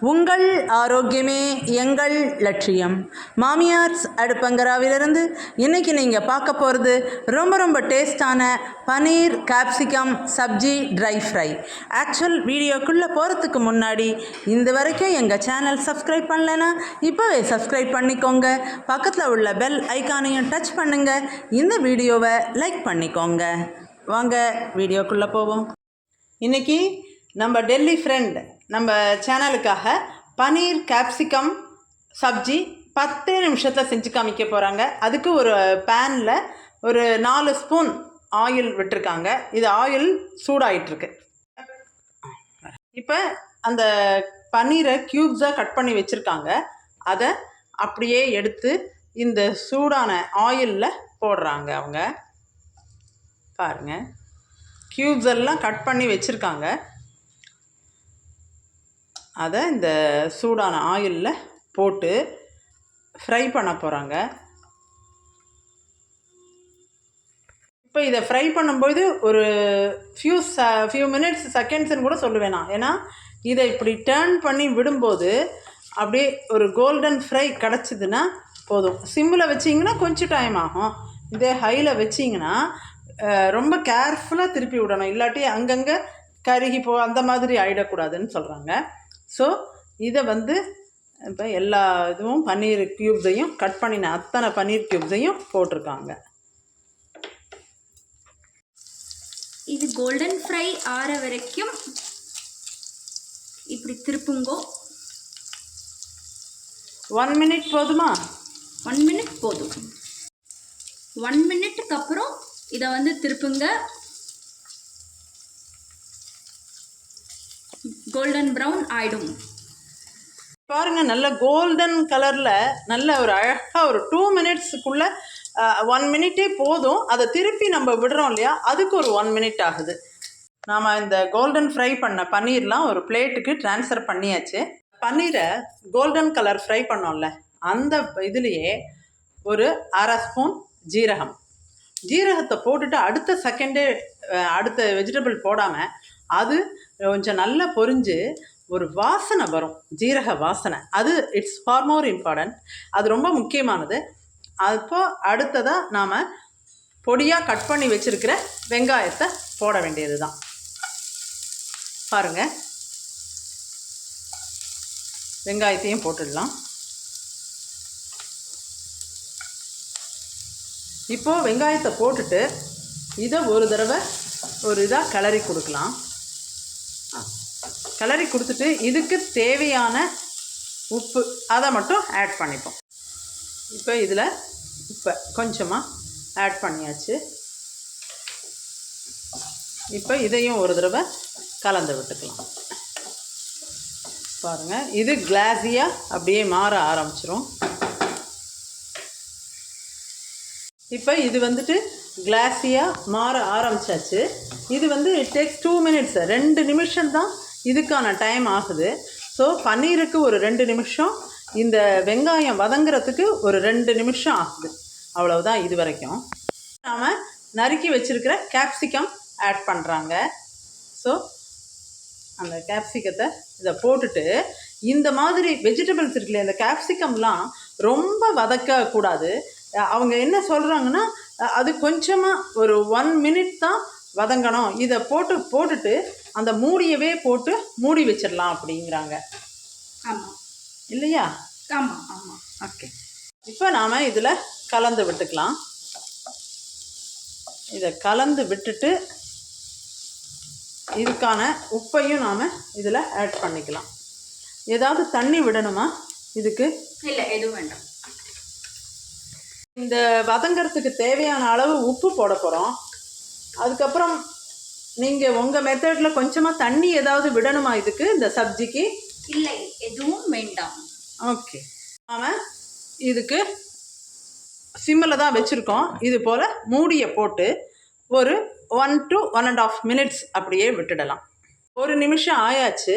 உங்கள் ஆரோக்கியமே எங்கள் லட்சியம். மாமியார்ஸ் அடுப்பங்கராவிலிருந்து இன்றைக்கி நீங்கள் பார்க்க போகிறது ரொம்ப ரொம்ப டேஸ்டான paneer capsicum sabzi dry fry actual வீடியோக்குள்ளே போகிறதுக்கு முன்னாடி இந்த வரைக்கும் எங்கள் சேனல் சப்ஸ்கிரைப் பண்ணலைன்னா இப்போவே சப்ஸ்கிரைப் பண்ணிக்கோங்க. பக்கத்தில் உள்ள பெல் ஐக்கானையும் டச் பண்ணுங்கள் இந்த வீடியோவை லைக் பண்ணிக்கோங்க. வாங்க வீடியோக்குள்ளே போவோம். இன்றைக்கி நம்ம டெல்லி ஃப்ரெண்ட் நம்ம சேனலுக்காக பனீர் கேப்சிகம் சப்ஜி பத்தே நிமிஷத்தில் செஞ்சு காமிக்க போகிறாங்க அதுக்கு ஒரு பேனில் ஒரு நாலு ஸ்பூன் ஆயில் விட்டுருக்காங்க. இது ஆயில் சூடாயிட்ருக்கு இப்போ அந்த பன்னீரை க்யூப்ஸாக கட் பண்ணி வச்சுருக்காங்க. அதை அப்படியே எடுத்து இந்த சூடான ஆயிலில் போடுறாங்க அவங்க. பாருங்கள் க்யூப்ஸ் எல்லாம் கட் பண்ணி வச்சுருக்காங்க. அதை இந்த சூடான ஆயிலில் போட்டு ஃப்ரை பண்ண போகிறாங்க இப்போ இதை ஃப்ரை பண்ணும்போது ஒரு ஃபியூ ச ஃபியூ மினிட்ஸ் செகண்ட்ஸ்னு கூட சொல்லுவேன் நான். ஏன்னா இதை இப்படி டேர்ன் பண்ணி விடும்போது அப்படியே ஒரு கோல்டன் ஃப்ரை கிடச்சிதுன்னா போதும். சிம்மில் வச்சிங்கன்னா கொஞ்சம் டைம் ஆகும். இதே ஹையில் வச்சிங்கன்னா ரொம்ப கேர்ஃபுல்லாக திருப்பி விடணும். இல்லாட்டி அங்கங்கே கருகி போ அந்த மாதிரி ஆகிடக்கூடாதுன்னு சொல்கிறாங்க ஸோ இதை வந்து இப்போ எல்லா இதுவும் பன்னீர் க்யூப்ஸையும் கட் பண்ணின அத்தனை பன்னீர் க்யூப்ஸையும் போட்டிருக்காங்க. இது கோல்டன் ஃப்ரை ஆற வரைக்கும் இப்படி திருப்புங்கோ. ஒன் மினிட் போதுமா? ஒன் மினிட் போதும். ஒன் மினிட்டுக்கு அப்புறம் இதை வந்து திருப்புங்க. கோல்டன் ப்ரௌன் ஆயிடும். பாருங்க நல்ல கோல்டன் கலரில் நல்ல ஒரு அழகாக ஒரு டூ மினிட்ஸுக்குள்ளே ஒன் மினிட்டே போதும். அதை திருப்பி நம்ம விடுறோம் இல்லையா? அதுக்கு ஒரு ஒன் மினிட் ஆகுது. நாம் இந்த கோல்டன் ஃப்ரை பண்ண பன்னீர்லாம் ஒரு பிளேட்டுக்கு ட்ரான்ஸ்ஃபர் பண்ணியாச்சு. பன்னீரை கோல்டன் கலர் ஃப்ரை பண்ணோம்ல அந்த இதுலேயே ஒரு அரை ஸ்பூன் ஜீரகம். ஜீரகத்தை போட்டுட்டு அடுத்த செகண்டே அடுத்த வெஜிடபிள் போடாமல் அது கொஞ்சம் நல்லா பொரிஞ்சு ஒரு வாசனை வரும் ஜீரக வாசனை. அது இட்ஸ் ஃபார் மோர் இம்பார்ட்டன்ட் அது ரொம்ப முக்கியமானது. அப்போ அடுத்ததாக நாம் பொடியாக கட் பண்ணி வச்சுருக்கிற வெங்காயத்தை போட வேண்டியது தான் பாருங்கள் வெங்காயத்தையும் போட்டுடலாம். இப்போது வெங்காயத்தை போட்டுட்டு இதை ஒரு தடவை ஒரு இதாக கிளறி கொடுக்கலாம். கிளறி கொடுத்துட்டு இதுக்கு தேவையான உப்பு. அதை மட்டும் ஆட் பண்ணிப்போம். இப்போ இதில் இப்போ கொஞ்சமாக ஆட் பண்ணியாச்சு. இப்போ இதையும் ஒரு தடவை கலந்து விட்டுக்கலாம். பாருங்கள் இது கிளாஸியாக அப்படியே மாற ஆரம்பிச்சிரும். இப்போ இது வந்துட்டு கிளாஸியாக மாற ஆரம்பிச்சாச்சு. இது வந்து இட் டேக்ஸ் டூ மினிட்ஸ் ரெண்டு நிமிஷம் தான் இதுக்கான டைம் ஆகுது. ஸோ பன்னீருக்கு ஒரு ரெண்டு நிமிஷம் இந்த வெங்காயம் வதங்குறதுக்கு ஒரு ரெண்டு நிமிஷம் ஆகுது. அவ்வளவுதான் இது வரைக்கும். நாம் நறுக்கி வச்சுருக்கிற கேப்சிகம் ஆட் பண்ணுறாங்க ஸோ அந்த கேப்சிகத்தை இதை போட்டுட்டு இந்த மாதிரி வெஜிடபிள்ஸ் இருக்குல்ல இந்த கேப்சிகம்லாம் ரொம்ப வதக்கக்கூடாது அவங்க என்ன சொல்கிறாங்கன்னா அது கொஞ்சமாக ஒரு ஒன் மினிட் தான் வதங்கணும். இதை போட்டு போட்டுட்டு அந்த மூடியவே போட்டு மூடி வச்சிடலாம் அப்படிங்கிறாங்க. ஆமாம் இல்லையா? ஆமாம் ஆமாம் ஓகே இப்போ நாம் இதில் கலந்து விட்டுக்கலாம். இதை கலந்து விட்டுட்டு இதுக்கான உப்பையும் நாம் இதில் ஆட் பண்ணிக்கலாம். ஏதாவது தண்ணி விடணுமா? இதுக்கு? இல்லை எதுவும் வேண்டாம். இந்த வதங்கறதுக்கு தேவையான அளவு உப்பு போட போகிறோம் அதுக்கப்புறம் நீங்கள் உங்கள் மெத்தடில் கொஞ்சமாக தண்ணி ஏதாவது விடணுமா இதுக்கு இந்த சப்ஜிக்கு? இல்லை எதுவும் வேண்டாம். ஓகே. நாம் இதுக்கு சிம்மில் தான் வச்சுருக்கோம். இது போல் மூடியை போட்டு ஒரு one to one and half minutes அப்படியே விட்டுடலாம். ஒரு நிமிஷம் ஆயாச்சு.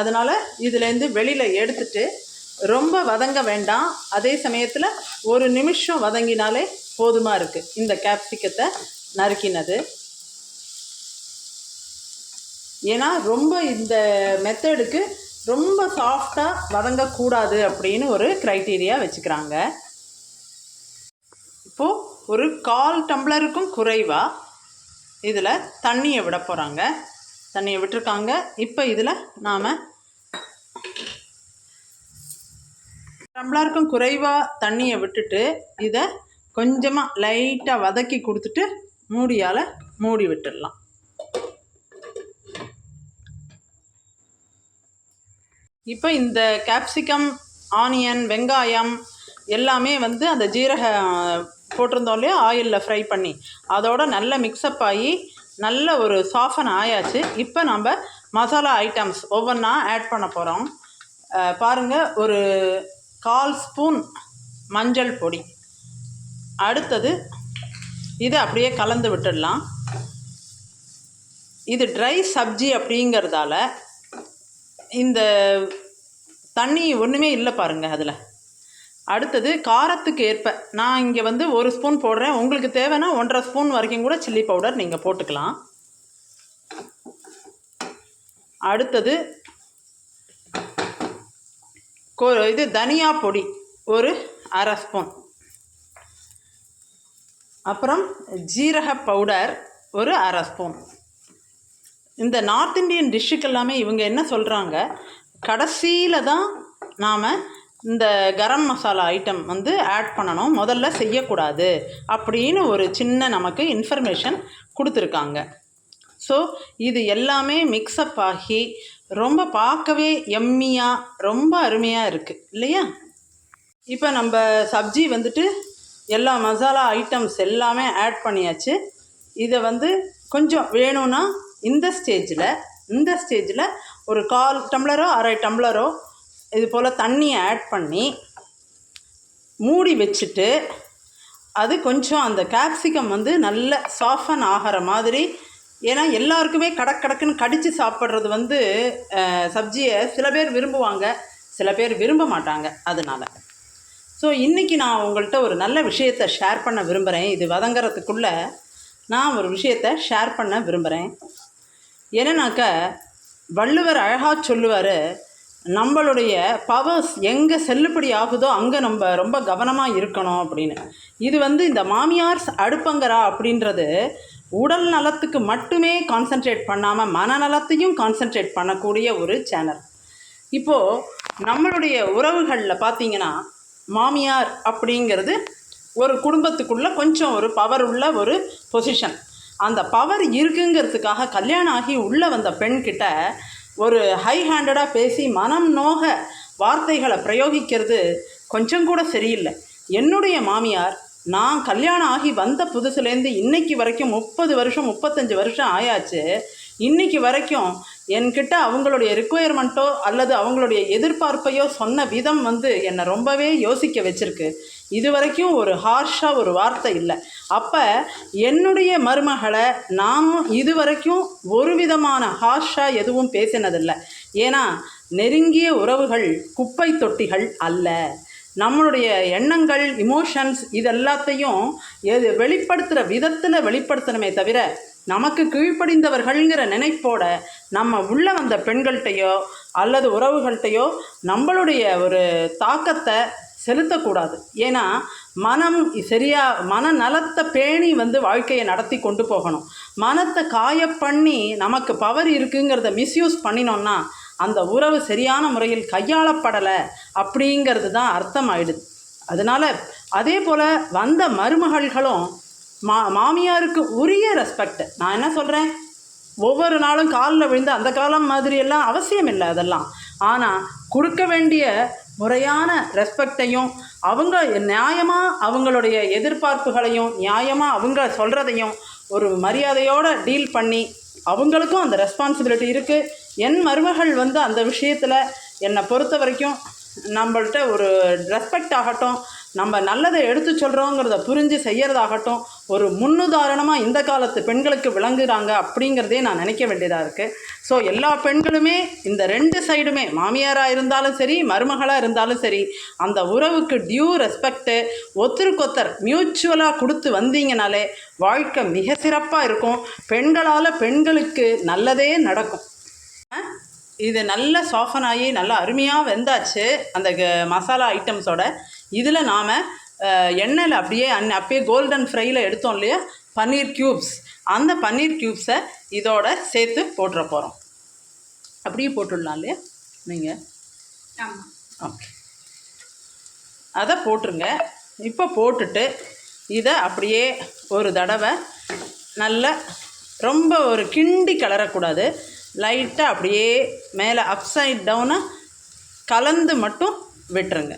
அதனால் இதுலேருந்து வெளியில் எடுத்துட்டு ரொம்ப வதங்க வேண்டாம். அதே சமயத்தில் ஒரு நிமிஷம் வதங்கினாலே போதுமாக இருக்குது இந்த கேப்சிகத்தை நறுக்கினது. ஏன்னா ரொம்ப இந்த மெத்தடுக்கு ரொம்ப சாஃப்டாக வதங்கக்கூடாது அப்படின்னு ஒரு க்ரைட்டீரியா வச்சுக்கிறாங்க. இப்போது ஒரு கால் டம்ளருக்கும் குறைவாக இதில் தண்ணியை விட போகிறாங்க தண்ணியை விட்டுருக்காங்க. இப்போ இதில் நாம் டம்ளருக்கும் குறைவாக தண்ணியை விட்டுட்டு இதை கொஞ்சமாக லைட்டாக வதக்கி கொடுத்துட்டு மூடியால் மூடி விட்டுடலாம். இப்போ இந்த கேப்சிகம் ஆனியன் வெங்காயம் எல்லாமே வந்து அந்த ஜீரக போட்டிருந்தோம் இல்லையா? ஆயிலில் ஃப்ரை பண்ணி. அதோட நல்லா மிக்சப் ஆகி நல்ல ஒரு சாஃபன் ஆயாச்சு. இப்போ நம்ம மசாலா ஐட்டம்ஸ் ஒவ்வொன்றா ஆட் பண்ண போகிறோம் பாருங்கள் ஒரு கால் ஸ்பூன் மஞ்சள் பொடி. அடுத்தது இதை அப்படியே கலந்து விட்டுடலாம். இது ட்ரை சப்ஜி அப்படிங்கிறதால இந்த தண்ணி ஒன்றுமே இல்லை பாருங்கள் அதில். அடுத்தது காரத்துக்கு ஏற்ப நான் இங்கே வந்து ஒரு ஸ்பூன் போடுறேன். உங்களுக்கு தேவைன்னா ஒன்றரை ஸ்பூன் வரைக்கும் கூட சில்லி பவுடர் நீங்கள் போட்டுக்கலாம். அடுத்தது கோ இது தனியா பொடி ஒரு அரை ஸ்பூன் அப்புறம் ஜீரக பவுடர் ஒரு அரை ஸ்பூன் இந்த நார்த் இந்தியன் டிஷ்ஷுக்கு எல்லாமே இவங்க என்ன சொல்கிறாங்க கடைசியில் தான் நாம் இந்த கரம் மசாலா ஐட்டம் வந்து ஆட் பண்ணணும். முதல்ல செய்யக்கூடாது அப்படின்னு ஒரு சின்ன நமக்கு இன்ஃபர்மேஷன் கொடுத்துருக்காங்க. ஸோ இது எல்லாமே மிக்சப் ஆகி ரொம்ப பார்க்கவே எம்மியாக ரொம்ப அருமையாக இருக்குது இல்லையா? இப்போ நம்ம சப்ஜி வந்துட்டு எல்லா மசாலா ஐட்டம்ஸ் எல்லாமே ஆட் பண்ணியாச்சு. இதை வந்து கொஞ்சம் வேணும்னா இந்த ஸ்டேஜில் இந்த ஸ்டேஜில் ஒரு கால் டம்ளரோ அரை டம்ளரோ இது போல் தண்ணியை ஆட் பண்ணி மூடி வச்சுட்டு அது கொஞ்சம் அந்த கேப்சிகம் வந்து நல்ல சாஃபன் ஆகிற மாதிரி ஏன்னா எல்லாருக்குமே கடக் கடக்குன்னு கடித்து சாப்பிட்றது வந்து சப்ஜியை சில பேர் விரும்புவாங்க சில பேர் விரும்ப மாட்டாங்க அதனால். ஸோ இன்றைக்கி நான் உங்கள்கிட்ட ஒரு நல்ல விஷயத்தை ஷேர் பண்ண விரும்புகிறேன் இது வதங்கிறதுக்குள்ளே நான் ஒரு விஷயத்தை ஷேர் பண்ண விரும்புகிறேன் என்னன்னாக்க வள்ளுவர் அழகாக சொல்லுவார் நம்மளுடைய பவர்ஸ் எங்கே செல்லுபடி ஆகுதோ அங்கே நம்ம ரொம்ப கவனமாக இருக்கணும் அப்படின்னு. இது வந்து இந்த மாமியார்ஸ் அடுப்பங்கரா அப்படின்றது உடல் நலத்துக்கு மட்டுமே கான்சென்ட்ரேட் பண்ணாமல் மனநலத்தையும் கான்சென்ட்ரேட் பண்ணக்கூடிய ஒரு சேனல் இப்போது நம்மளுடைய உறவுகளில் பார்த்தீங்கன்னா மாமியார் அப்படிங்கிறது ஒரு குடும்பத்துக்குள்ளே கொஞ்சம் ஒரு பவர் உள்ள ஒரு பொசிஷன் அந்த பவர் இருக்குங்கிறதுக்காக கல்யாணம் ஆகி உள்ளே வந்த பெண்கிட்ட ஒரு ஹை ஹேண்டடாக பேசி மனம் நோக வார்த்தைகளை பிரயோகிக்கிறது கொஞ்சம் கூட சரியில்லை. என்னுடைய மாமியார் நான் கல்யாணம் ஆகி வந்த புதுசுலேருந்து இன்னைக்கு வரைக்கும் முப்பது வருஷம் முப்பத்தஞ்சு வருஷம் ஆயாச்சு. இன்னைக்கு வரைக்கும் என்கிட்ட அவங்களுடைய ரிக்குயர்மெண்ட்டோ அல்லது அவங்களுடைய எதிர்பார்ப்பையோ சொன்ன விதம் வந்து என்னை ரொம்பவே யோசிக்க வச்சுருக்கு. இது வரைக்கும் ஒரு ஹார்ஷாக ஒரு வார்த்தை இல்லை. அப்போ என்னுடைய மருமகளை நாம் இது வரைக்கும் ஒரு விதமான ஹார்ஷாக எதுவும் பேசினதில்லை. ஏன்னா நெருங்கிய உறவுகள் குப்பை தொட்டிகள் அல்ல. நம்மளுடைய எண்ணங்கள் இமோஷன்ஸ் இது எல்லாத்தையும் எது வெளிப்படுத்துகிற விதத்தில் வெளிப்படுத்தணுமே தவிர நமக்கு கீழ்ப்படிந்தவர்கள்ங்கிற நினைப்போட நம்ம உள்ளே வந்த பெண்கள்கிட்டையோ அல்லது உறவுகள்கிட்டையோ நம்மளுடைய ஒரு தாக்கத்தை செலுத்தக்கூடாது. ஏன்னா மனம் சரியா மனநலத்தை பேணி வந்து வாழ்க்கையை நடத்தி கொண்டு போகணும். மனத்தை காய பண்ணி நமக்கு பவர் இருக்குங்கிறத மிஸ்யூஸ் பண்ணினோன்னா அந்த உறவு சரியான முறையில் கையாளப்படலை அப்படிங்கிறது தான் அர்த்தம் ஆயிடுது அதனால் அதே போல் வந்த மருமகள்களும் மா மாமியாருக்கு உரிய ரெஸ்பெக்ட் நான் என்ன சொல்கிறேன் ஒவ்வொரு நாளும் காலில் விழுந்து அந்த காலம் மாதிரியெல்லாம் அவசியம் இல்லை அதெல்லாம். ஆனால் கொடுக்க வேண்டிய முறையான ரெஸ்பெக்டையும் அவங்க நியாயமாக அவங்களுடைய எதிர்பார்ப்புகளையும் நியாயமாக அவங்க சொல்கிறதையும் ஒரு மரியாதையோடு டீல் பண்ணி அவங்களுக்கும் அந்த ரெஸ்பான்சிபிலிட்டி இருக்குது என் மருமகள் வந்து அந்த விஷயத்தில் என்னை பொறுத்த வரைக்கும் நம்மள்ட்ட ஒரு ரெஸ்பெக்ட் ஆகட்டும் நம்ம நல்லதை எடுத்து சொல்கிறோங்கிறத புரிஞ்சு செய்கிறதாகட்டும் ஒரு முன்னுதாரணமாக இந்த காலத்து பெண்களுக்கு விளங்குகிறாங்க அப்படிங்கிறதே நான் நினைக்க வேண்டியதாக இருக்குது ஸோ எல்லா பெண்களுமே இந்த ரெண்டு சைடுமே மாமியாராக இருந்தாலும் சரி மருமகளாக இருந்தாலும் சரி அந்த உறவுக்கு டியூ ரெஸ்பெக்ட்டு ஒத்தருக்கொத்தர் மியூச்சுவலாக கொடுத்து வந்தீங்கனாலே வாழ்க்கை மிக சிறப்பாக இருக்கும். பெண்களால் பெண்களுக்கு நல்லதே நடக்கும். இது நல்லா சாஃபன் ஆகி நல்லா அருமையாக வெந்தாச்சு அந்த க- மசாலா ஐட்டம்ஸோட இதில் நாம் எண்ணெயில் அப்படியே அன் அப்படியே கோல்டன் ஃப்ரையில் எடுத்தோம் இல்லையா? பன்னீர் க்யூப்ஸ் அந்த பன்னீர் க்யூப்ஸை இதோட சேர்த்து போட்டுற போகிறோம் அப்படியே போட்டுடலாம் இல்லையா? நீங்கள் ஆமாம் ஓகே. அதை போட்டுருங்க. இப்போ போட்டுட்டு இதை அப்படியே ஒரு தடவை நல்ல ரொம்ப ஒரு கிண்டி கலரக்கூடாது லைட்டாக அப்படியே மேலே அப்சைட் டவுனாக கலந்து மட்டும் விட்டுருங்க.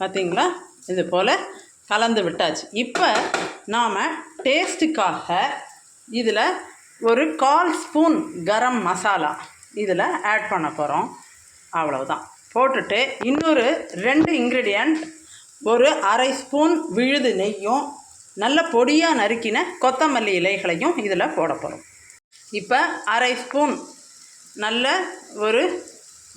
பார்த்தீங்களா இது போல் கலந்து விட்டாச்சு. இப்போ நாம் டேஸ்ட்டுக்காக இதில் ஒரு கால் ஸ்பூன் கரம் மசாலா இதில் ஆட் பண்ண போகிறோம் அவ்வளவுதான். போட்டுட்டு இன்னொரு ரெண்டு இன்க்ரீடியண்ட் ஒரு அரை ஸ்பூன் விழுது நெய்யும் நல்ல பொடியாக நறுக்கின கொத்தமல்லி இலைகளையும் இதில் போட போகிறோம் இப்போ அரை ஸ்பூன் நல்ல ஒரு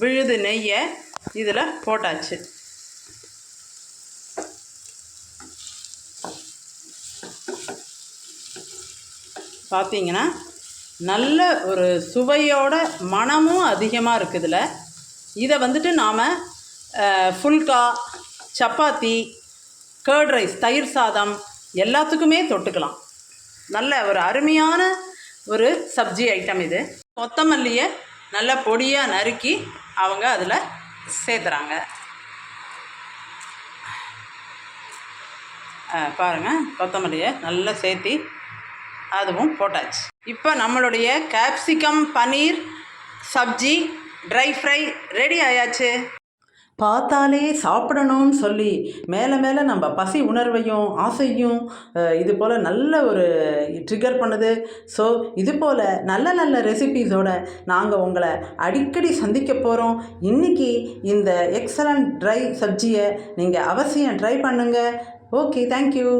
விழுது நெய்யை இதில் போட்டாச்சு. பார்த்தீங்கன்னா நல்ல ஒரு சுவையோட மணமும் அதிகமாக இருக்குதுல. இதை வந்துட்டு நாம் ஃபுல்கா சப்பாத்தி கர்ட் ரைஸ் தயிர் சாதம் எல்லாத்துக்குமே தொட்டுக்கலாம். நல்ல ஒரு அருமையான ஒரு சப்ஜி ஐட்டம் இது. கொத்தமல்லியை நல்ல பொடியாக நறுக்கி அவங்க அதில் சேர்த்துறாங்க பாருங்கள் கொத்தமல்லியை நல்லா சேர்த்தி அதுவும் போட்டாச்சு. இப்போ நம்மளுடைய capsicum paneer sabzi dry fry ready ஆயாச்சு. பார்த்தாலே சாப்பிடணும்னு சொல்லி மேலே மேலே நம்ம பசி உணர்வையும் ஆசையும் இது போல் நல்ல ஒரு ட்ரிகர் பண்ணுது. ஸோ இது போல் நல்ல நல்ல ரெசிபீஸோட நாங்கள் உங்களை அடிக்கடி சந்திக்க போகிறோம் இன்றைக்கி இந்த எக்ஸலண்ட் ட்ரை சப்ஜியை நீங்கள் அவசியம் ட்ரை பண்ணுங்கள் ஓகே தேங்க்யூ